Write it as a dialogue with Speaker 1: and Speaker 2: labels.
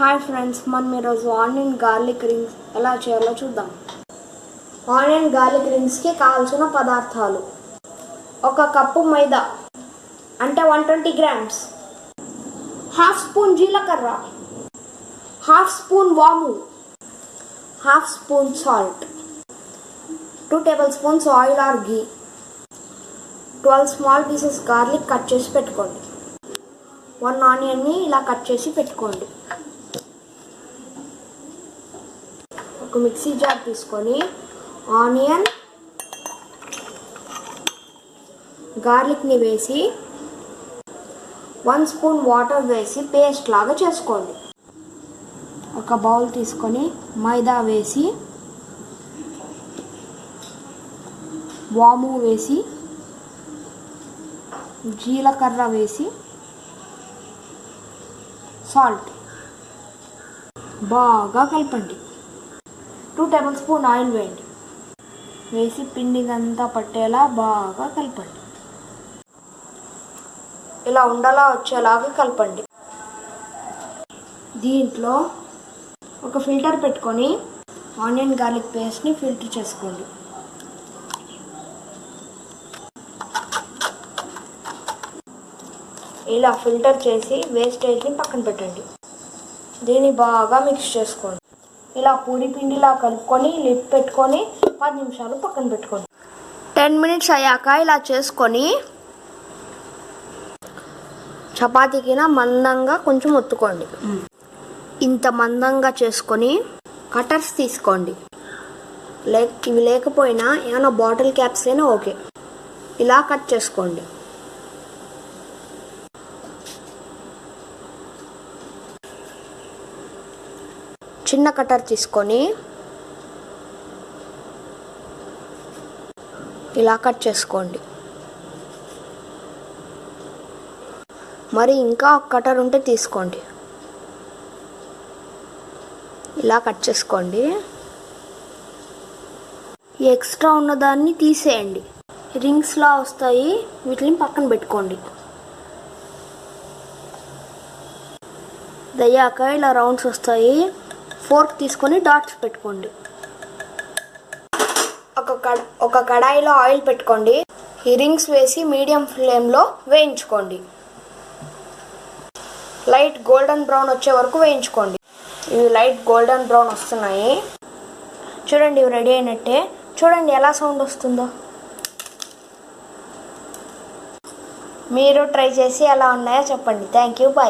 Speaker 1: Hi friends మనం ఈరోజు onion garlic rings ఎలా చేయాలో చూద్దాం. ఆనియన్ గార్లిక్ రింగ్స్కి కావాల్సిన పదార్థాలు. ఒక కప్పు మైదా అంటే one twenty grams. Half spoon జీలకర్ర. హాఫ్ స్పూన్ వాము. Half spoon salt. Two table spoons oil or ghee twelve small pieces garlic cut చేసి పెట్టుకోండి. వన్ ఆనియన్ని ఇలా కట్ చేసి పెట్టుకోండి. ఒక మిక్సీ జార్ తీసుకొని ఆనియన్ గార్లిక్ని వేసి వన్ స్పూన్ వాటర్ వేసి పేస్ట్ లాగా చేసుకోండి. ఒక బౌల్ తీసుకొని మైదా వేసి వాము వేసి జీలకర్ర వేసి సాల్ట్ బాగా కలపండి. టూ టేబుల్ స్పూన్ ఆయిల్ వేయండి. వేసి పిండిదంతా పట్టేలా బాగా కలపండి. ఇలా ఉండలా వచ్చేలాగా కలపండి. దీంట్లో ఒక ఫిల్టర్ పెట్టుకొని ఆనియన్ గార్లిక్ పేస్ట్ని ఫిల్టర్ చేసుకోండి. ఇలా ఫిల్టర్ చేసి వేస్టేజ్ని పక్కన పెట్టండి. దీన్ని బాగా మిక్స్ చేసుకోండి. ఇలా పూరి పిండిలా కలుపుకొని లిడ్ పెట్టుకొని పది నిమిషాలు పక్కన పెట్టుకోండి. టెన్ మినిట్స్ అయ్యాక ఇలా చేసుకొని చపాతీకిన మందంగా కొంచెం ఒత్తుకోండి. ఇంత మందంగా చేసుకొని కటర్స్ తీసుకోండి. లేక ఇవి లేకపోయినా ఏమైనా బాటిల్ క్యాప్స్ అయినా ఓకే. ఇలా కట్ చేసుకోండి. చిన్న కటర్ తీసుకొని ఇలా కట్ చేసుకోండి. మరి ఇంకా ఒక కటర్ ఉంటే తీసుకోండి. ఇలా కట్ చేసుకోండి. ఎక్స్ట్రా ఉన్నదాన్ని తీసేయండి. రింగ్స్లా వస్తాయి వీటిని పక్కన పెట్టుకోండి. దయ్యాక ఇలా రౌండ్స్ వస్తాయి. ఫోర్క్ తీసుకొని డాట్స్ పెట్టుకోండి. ఒక కడ ఒక కడాయిలో ఆయిల్ పెట్టుకోండి. ఈ రింగ్స్ వేసి మీడియం ఫ్లేమ్లో వేయించుకోండి. లైట్ గోల్డెన్ బ్రౌన్ వచ్చే వరకు వేయించుకోండి. ఇవి లైట్ గోల్డెన్ బ్రౌన్ వస్తున్నాయి. చూడండి ఇవి రెడీ అయినట్టే. చూడండి ఎలా సౌండ్ వస్తుందో. మీరు ట్రై చేసి ఎలా ఉన్నాయో చెప్పండి. Thank you bye.